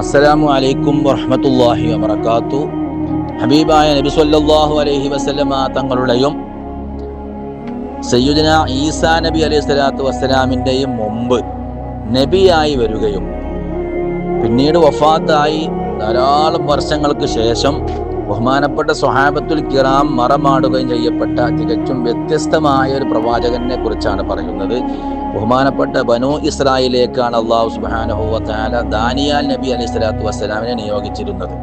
അസ്സലാമു അലൈക്കും വറഹ്മത്തുള്ളാഹി വബർക്കാത്തു ഹബീബായ നബി സല്ലല്ലാഹു അലൈഹി വസല്ലമ തങ്ങളുടെയും സയ്യുദന ഈസാ നബി അലൈഹി സ്വലാത്തു വസ്സലാമിന്റെയും മുമ്പ് നബിയായി വരികയും പിന്നീട് വഫാത്തായി ധാരാളം വർഷങ്ങൾക്ക് ശേഷം ബഹുമാനപ്പെട്ട സ്വഹാബത്തുൽ കിറാം മറമാടുകയും ചെയ്യപ്പെട്ട തികച്ചും വ്യത്യസ്തമായ ഒരു പ്രവാചകനെ കുറിച്ചാണ് പറയുന്നത്. ബഹുമാനപ്പെട്ട ബനു ഇസ്രായേലിലേക്കാണ് അള്ളാഹു സുബാനഹുവ താല ദാനിയാൽ നബി അലൈഹി സ്വലാത്തു വസ്സലാമിനെ നിയോഗിച്ചിരുന്നത്.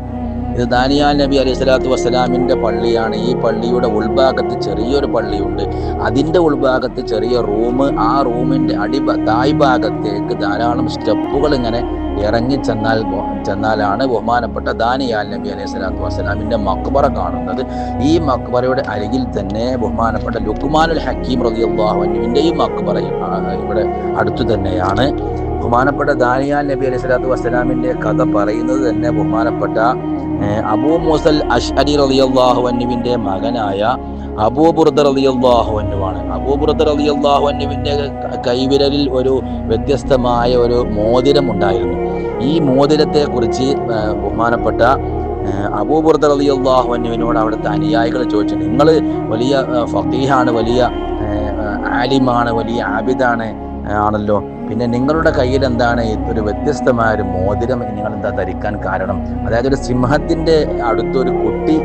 ഇത് ദാനിയാൽ നബി അലൈഹി സ്വലാത്തു വസ്സലാമിന്റെ പള്ളിയാണ്. ഈ പള്ളിയുടെ ഉൾഭാഗത്ത് ചെറിയൊരു പള്ളിയുണ്ട്. അതിന്റെ ഉൾഭാഗത്ത് ചെറിയ റൂം. ആ റൂമിന്റെ അടി തായ് ഭാഗത്തേക്ക് ധാരാളം സ്റ്റെപ്പുകൾ ഇങ്ങനെ ഇറങ്ങി ചെന്നാൽ ചെന്നാലാണ് ബഹുമാനപ്പെട്ട ദാനിയാൽ നബി അലൈഹി സ്വലാത്തു വസ്സലാമിന്റെ മക്ബറ കാണുന്നത്. ഈ മക്ബറയുടെ അരികിൽ തന്നെ ബഹുമാനപ്പെട്ട ലുക്മാനുൽ ഹക്കീം റളിയല്ലാഹുവിന്റെയും മക്ബറ ഇവിടെ അടുത്തു തന്നെയാണ്. ബഹുമാനപ്പെട്ട ദാനിയാൽ നബി അലൈഹി സ്വലാത്തു വസ്സലാമിന്റെ കഥ പറയുന്നത് തന്നെ ബഹുമാനപ്പെട്ട അബൂ മുസൽ അഷ്അരി റളിയല്ലാഹു അൻഹുവിന്റെ മകനായ അബൂ ബുർദ റളിയല്ലാഹു അന്നുവാണ് അബൂ ബുർദ റളിയല്ലാഹു അൻഹുവിന്റെ കൈവിരലിൽ ഒരു വ്യത്യസ്തമായ ഒരു മോതിരം ഉണ്ടായിരുന്നു. ഈ മോതിരത്തെ കുറിച്ച് ബഹുമാനപ്പെട്ട അബൂബുർദ റളിയല്ലാഹു അന്നുവിനോട് അവിടുത്തെ അനുയായികൾ ചോദിച്ചു. നിങ്ങൾ വലിയ ഫക്കീഹാണ് വലിയ ആലിമാണ് വലിയ ആബിദാണ് ആണല്ലോ. പിന്നെ നിങ്ങളുടെ കയ്യിൽ എന്താണ് ഒരു വ്യത്യസ്തമായ ഒരു മോതിരം നിങ്ങൾ എന്താ ധരിക്കാൻ കാരണം? അതായത് ഒരു സിംഹത്തിന്റെ അടുത്തൊരു കുട്ടി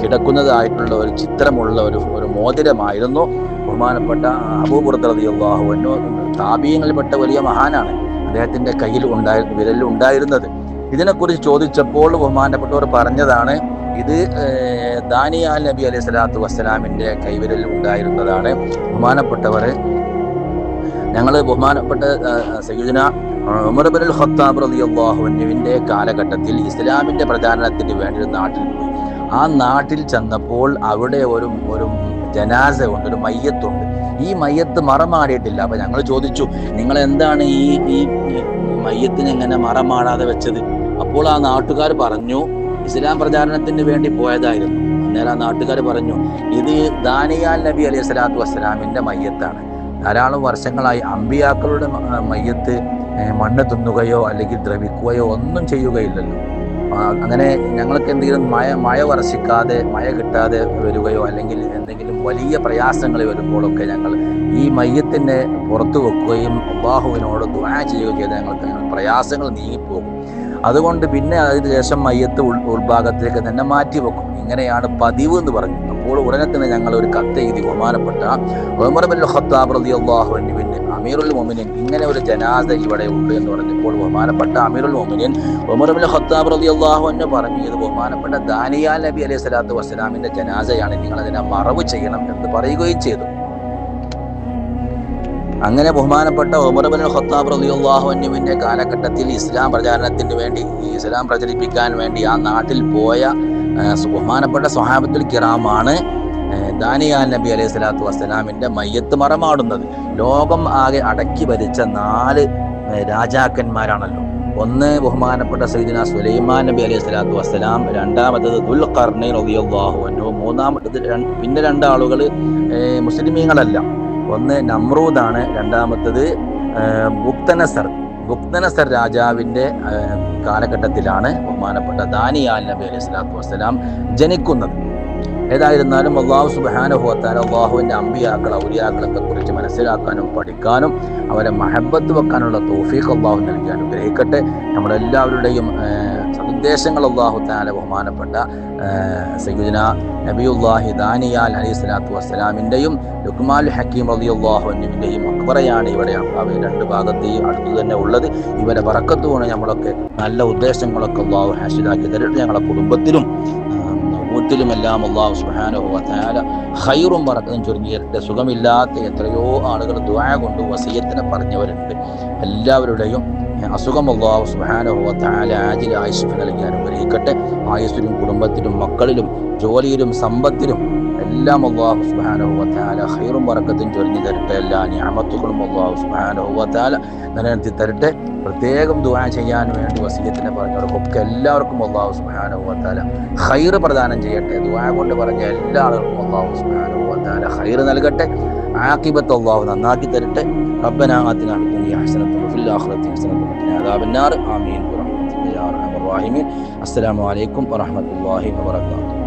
കിടക്കുന്നതായിട്ടുള്ള ഒരു ചിത്രമുള്ള ഒരു ഒരു മോതിരമായിരുന്നു. ബഹുമാനപ്പെട്ട അബൂബുർദ്ദിയാഹുവിനോ താപീയങ്ങളിൽപ്പെട്ട വലിയ മഹാനാണ് അദ്ദേഹത്തിന്റെ കയ്യിൽ ഉണ്ടായി വിരലിൽ ഉണ്ടായിരുന്നത്. ഇതിനെക്കുറിച്ച് ചോദിച്ചപ്പോൾ ബഹുമാനപ്പെട്ടവർ പറഞ്ഞതാണ് ഇത് ദാനിയാൽ നബി അലൈഹി സ്വലാത്തു വസ്സലാമിന്റെ കൈവിരലിൽ ഉണ്ടായിരുന്നതാണ്. ബഹുമാനപ്പെട്ടവർ ഞങ്ങൾ ബഹുമാനപ്പെട്ട സയ്യിദന ഉമർബുൽ ഖത്താബ് റളിയല്ലാഹുവിന്റെ കാലഘട്ടത്തിൽ ഇസ്ലാമിന്റെ പ്രചാരണത്തിന് വേണ്ടി ഒരു നാട്ടിൽ പോയി. ആ നാട്ടിൽ ചെന്നപ്പോൾ അവിടെ ഒരു ഒരു ജനാസ ഉണ്ട് ഒരു മയ്യത്തുണ്ട്. ഈ മയ്യത്ത് മറമാടിയിട്ടില്ല. അപ്പൊ ഞങ്ങൾ ചോദിച്ചു നിങ്ങൾ എന്താണ് ഈ ഈ മയ്യത്തിന് എങ്ങനെ മറമാടാതെ വെച്ചത്? അപ്പോൾ ആ നാട്ടുകാർ പറഞ്ഞു ഇസ്ലാം പ്രചാരണത്തിന് വേണ്ടി പോയതായിരുന്നു. അന്നേരം ആ നാട്ടുകാർ പറഞ്ഞു ഇത് ദാനിയാൽ നബി അലൈഹി സ്വലാത്തു വസ്സലാമിന്റെ മയ്യത്താണ്. ധാരാളം വർഷങ്ങളായി അമ്പിയാക്കളുടെ മയ്യത്ത് മണ്ണ് തിന്നുകയോ അല്ലെങ്കിൽ ദ്രവിക്കുകയോ ഒന്നും ചെയ്യുകയില്ലല്ലോ. അങ്ങനെ ഞങ്ങൾക്ക് എന്തെങ്കിലും മഴ മഴ വർഷിക്കാതെ മഴ കിട്ടാതെ വരികയോ അല്ലെങ്കിൽ എന്തെങ്കിലും വലിയ പ്രയാസങ്ങൾ വരുമ്പോഴൊക്കെ ഞങ്ങൾ ഈ മയ്യത്തിനെ പുറത്തു വെക്കുകയും അള്ളാഹുവിനോട് ദുആ ചെയ്യുകയും ചെയ്ത് ഞങ്ങൾക്ക് പ്രയാസങ്ങൾ നീങ്ങിപ്പോകും. അതുകൊണ്ട് പിന്നെ അതിന് ശേഷം മയ്യത്ത് ഉൾ ഉൾഭാഗത്തേക്ക് തന്നെ മാറ്റി വെക്കും. ഇങ്ങനെയാണ് പതിവ് എന്ന് പറഞ്ഞു. അപ്പോൾ ഉടനെ തന്നെ ഞങ്ങൾ ഒരു കത്ത് എഴുതി ബഹുമാനപ്പെട്ട ഉമർബുൽ ഖത്താബ് റളിയല്ലാഹു അമീറുൽ മൊമിനിൻ ഇങ്ങനെ ഒരു ജനാദ ഇവിടെ ഉണ്ട് എന്ന് പറഞ്ഞപ്പോൾ ബഹുമാനപ്പെട്ട അമീറുൽ മൊമിനിൻ ഹത്താബ് ഖത്താബ് റളിയല്ലാഹു അൻഹു പറഞ്ഞു ഇത് ബഹുമാനപ്പെട്ട ദാനിയാൽ നബി അലൈഹി സ്വലാത്തു വസ്സലാമിന്റെ ജനാസയാണ് നിങ്ങൾ അതിനെ മറവ് ചെയ്യണം എന്ന് പറയുകയും ചെയ്തു. അങ്ങനെ ബഹുമാനപ്പെട്ട ഉമർബുൽ ഖത്താബ് അൻഹുവിന്റെ കാലഘട്ടത്തിൽ ഇസ്ലാം പ്രചാരണത്തിന് വേണ്ടി ഇസ്ലാം പ്രചരിപ്പിക്കാൻ വേണ്ടി ആ നാട്ടിൽ പോയ ബഹുമാനപ്പെട്ട സ്വഹാബത്തുൽ കിറാമാണ് ദാനിയാൽ നബി അലൈഹി സ്വലാത്തു വസ്സലാമിന്റെ മയ്യത്ത് മറമാടുന്നത്. ലോകം ആകെ അടക്കി ഭരിച്ച നാല് രാജാക്കന്മാരാണല്ലോ. ഒന്ന് ബഹുമാനപ്പെട്ട സൈദിന സുലൈമാൻ നബി അലൈഹി സ്വലാത്തു വസ്സലാം രണ്ടാമത്തത് ദുൽ റളിയല്ലാഹു അൻഹു മൂന്നാമത്തത് പിന്നെ രണ്ടാളുകൾ മുസ്ലിമീങ്ങളല്ല. ഒന്ന് നമ്രൂദാണ് രണ്ടാമത്തത് ബുക്തനസർ ബുക്തനസർ രാജാവിന്റെ കാലഘട്ടത്തിലാണ് ബഹുമാനപ്പെട്ട ദാനിയാൽ നബി അലൈഹി സ്വലാത്തു വസ്സലാം ജനിക്കുന്നത്. ഏതായിരുന്നാലും അള്ളാഹു സുബാനുഭവത്താൽ അള്ളാഹുവിന്റെ അമ്പിയാക്കൾ ഔലിയാക്കളൊക്കെ കുറിച്ച് മനസ്സിലാക്കാനും പഠിക്കാനും അവരെ മഹബത്ത് വെക്കാനുള്ള തോഫീഖ് അള്ളാഹു നൽകി. അനുഗ്രഹിക്കട്ടെ. നമ്മളെല്ലാവരുടെയും സന്ദേശങ്ങൾ അള്ളാഹു താല ബഹുമാനപ്പെട്ട സയ്യുദിന നബിയുല്ലാഹി ദാനിയാൽ അലൈഹി സ്വലാത്തു വസ്സലാമിന്റെയും ലുക്മാൽ ഹക്കീം അലി അള്ളാഹുവിന്റെയും അക്ബറയാണ് ഇവിടെ അവ രണ്ട് ഭാഗത്തെയും അടുത്ത് തന്നെ ഉള്ളത്. ഇവരെ പറക്കത്തുമാണ് നമ്മളൊക്കെ നല്ല ഉദ്ദേശങ്ങളൊക്കെ അള്ളാഹു ഹാഷിദാക്കി തരട്ടെ. ഞങ്ങളുടെ കുടുംബത്തിലും വീട്ടിലുമെല്ലാം അള്ളാഹു സുഹാനുഭവത്താല ഹൈറും പറക്കതും ചുരുങ്ങിയിട്ട് സുഖമില്ലാത്ത എത്രയോ ആളുകൾ ദ്വായ കൊണ്ട് വസീയത്തിനെ പറഞ്ഞവരുണ്ട്. എല്ലാവരുടെയും അസുഖം അള്ളാഹു സുഹാനുഭവത്താല ആജിൽ ആയുസുഫ് നൽകി അനുഗ്രഹിക്കട്ടെ. ആയുസ്സിലും കുടുംബത്തിലും മക്കളിലും ജോലിയിലും സമ്പത്തിലും എല്ലാം അള്ളാഹു സുബാനുഭവത്താല ഹൈറും വറക്കത്തും ചൊരിഞ്ഞു തരട്ടെ. എല്ലാ ഞാമത്തുകളും അള്ളാഹു സുബാനുഭവത്താല നിലനിർത്തി തരട്ടെ. പ്രത്യേകം ദുവാ ചെയ്യാൻ വേണ്ടി വസീയത്തിനെ പറഞ്ഞവർക്കൊക്കെ എല്ലാവർക്കും അള്ളാഹു സുബാനുഭവത്താല ഹൈറ് പ്രദാനം ചെയ്യട്ടെ. ദുവാ കൊണ്ട് പറഞ്ഞ എല്ലാ ആളുകൾക്കും അള്ളാഹു സുബാനുഭവത്താല ഹൈറ് നൽകട്ടെ. ആക്കിബത്ത് അള്ളാഹു നന്നാക്കി തരട്ടെ. റബ്ബന അസ്സലാമു അലൈക്കും വറഹമത്തല്ലാഹി വഫിൽ